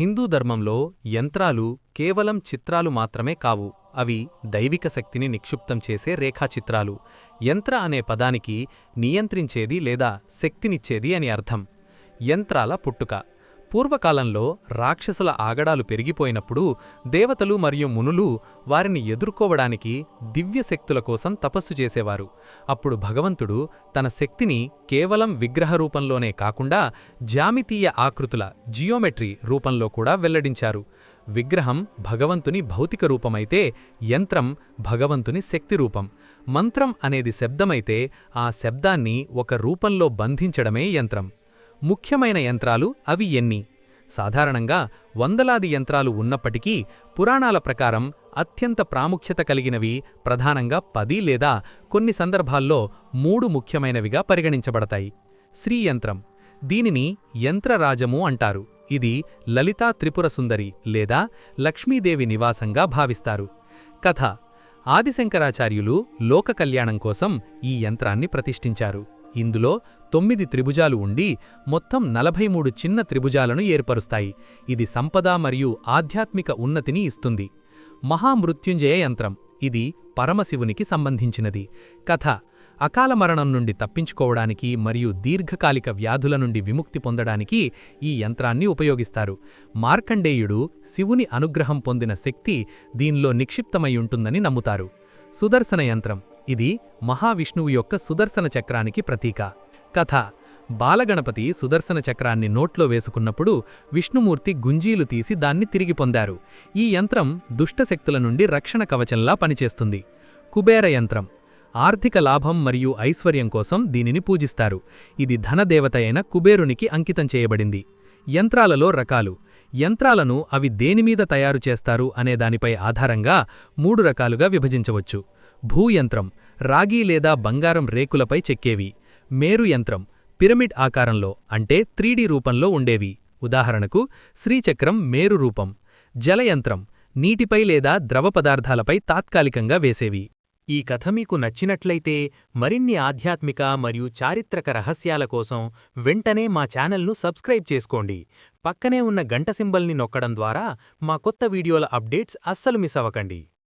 హిందూ ధర్మంలో యంత్రాలు కేవలం చిత్రాలు మాత్రమే కావు. అవి దైవిక శక్తిని నిక్షిప్తం చేసే రేఖాచిత్రాలు. యంత్ర అనే పదానికి నియంత్రించేది లేదా శక్తినిచ్చేది అని అర్థం. యంత్రాల పుట్టుక. పూర్వకాలంలో రాక్షసుల ఆగడాలు పెరిగిపోయినప్పుడు దేవతలు మరియు మునులు వారిని ఎదుర్కోవడానికి దివ్యశక్తుల కోసం తపస్సు చేసేవారు. అప్పుడు భగవంతుడు తన శక్తిని కేవలం విగ్రహ రూపంలోనే కాకుండా జామితీయ ఆకృతుల జియోమెట్రీ రూపంలో కూడా వెల్లడించారు. విగ్రహం భగవంతుని భౌతిక రూపమైతే యంత్రం భగవంతుని శక్తి రూపం. మంత్రం అనేది శబ్దమైతే ఆ శబ్దాన్ని ఒక రూపంలో బంధించడమే యంత్రం. ముఖ్యమైన యంత్రాలు అవి ఎన్ని? సాధారణంగా వందలాది యంత్రాలు ఉన్నప్పటికీ పురాణాల ప్రకారం అత్యంత ప్రాముఖ్యత కలిగినవి ప్రధానంగా పది లేదా కొన్ని సందర్భాల్లో మూడు ముఖ్యమైనవిగా పరిగణించబడతాయి. శ్రీయంత్రం. దీనిని యంత్రరాజము అంటారు. ఇది లలితా త్రిపుర సుందరి లేదా లక్ష్మీదేవి నివాసంగా భావిస్తారు. కథ. ఆదిశంకరాచార్యులు లోక కళ్యాణం కోసం ఈ యంత్రాన్ని ప్రతిష్ఠించారు. ఇందులో తొమ్మిది త్రిభుజాలు ఉండి మొత్తం నలభై మూడు చిన్న త్రిభుజాలను ఏర్పరుస్తాయి. ఇది సంపద మరియు ఆధ్యాత్మిక ఉన్నతిని ఇస్తుంది. మహామృత్యుంజయ యంత్రం. ఇది పరమశివునికి సంబంధించినది. కథ. అకాల మరణం నుండి తప్పించుకోవడానికి మరియు దీర్ఘకాలిక వ్యాధుల నుండి విముక్తి పొందడానికి ఈ యంత్రాన్ని ఉపయోగిస్తారు. మార్కండేయుడు శివుని అనుగ్రహం పొందిన శక్తి దీనిలో నిక్షిప్తమై ఉంటుందని నమ్ముతారు. సుదర్శన యంత్రం. ఇది మహావిష్ణువు యొక్క సుదర్శన చక్రానికి ప్రతీక. కథ. బాలగణపతి సుదర్శన చక్రాన్ని నోట్లో వేసుకున్నప్పుడు విష్ణుమూర్తి గుంజీలు తీసి దాన్ని తిరిగి పొందారు. ఈ యంత్రం దుష్టశక్తుల నుండి రక్షణ కవచంలా పనిచేస్తుంది. కుబేర యంత్రం. ఆర్థిక లాభం మరియు ఐశ్వర్యం కోసం దీనిని పూజిస్తారు. ఇది ధనదేవత అయిన కుబేరునికి అంకితం చేయబడింది. యంత్రాలలో రకాలు. యంత్రాలను అవి దేనిమీద తయారు చేస్తారు అనే దానిపై ఆధారంగా మూడు రకాలుగా విభజించవచ్చు. భూయంత్రం రాగి లేదా బంగారం రేకులపై చెక్కేవి. మేరు యంత్రం పిరమిడ్ ఆకారంలో అంటే త్రీడీ రూపంలో ఉండేవి. ఉదాహరణకు శ్రీచక్రం మేరు రూపం. జలయంత్రం నీటిపై లేదా ద్రవ పదార్థాలపై తాత్కాలికంగా వేసేవి. ఈ కథ మీకు నచ్చినట్లయితే మరిన్ని ఆధ్యాత్మిక మరియు చారిత్రక రహస్యాల కోసం వెంటనే మా ఛానల్ను సబ్స్క్రైబ్ చేసుకోండి. పక్కనే ఉన్న గంట సింబల్ని నొక్కడం ద్వారా మా కొత్త వీడియోల అప్డేట్స్ అస్సలు మిస్ అవ్వకండి.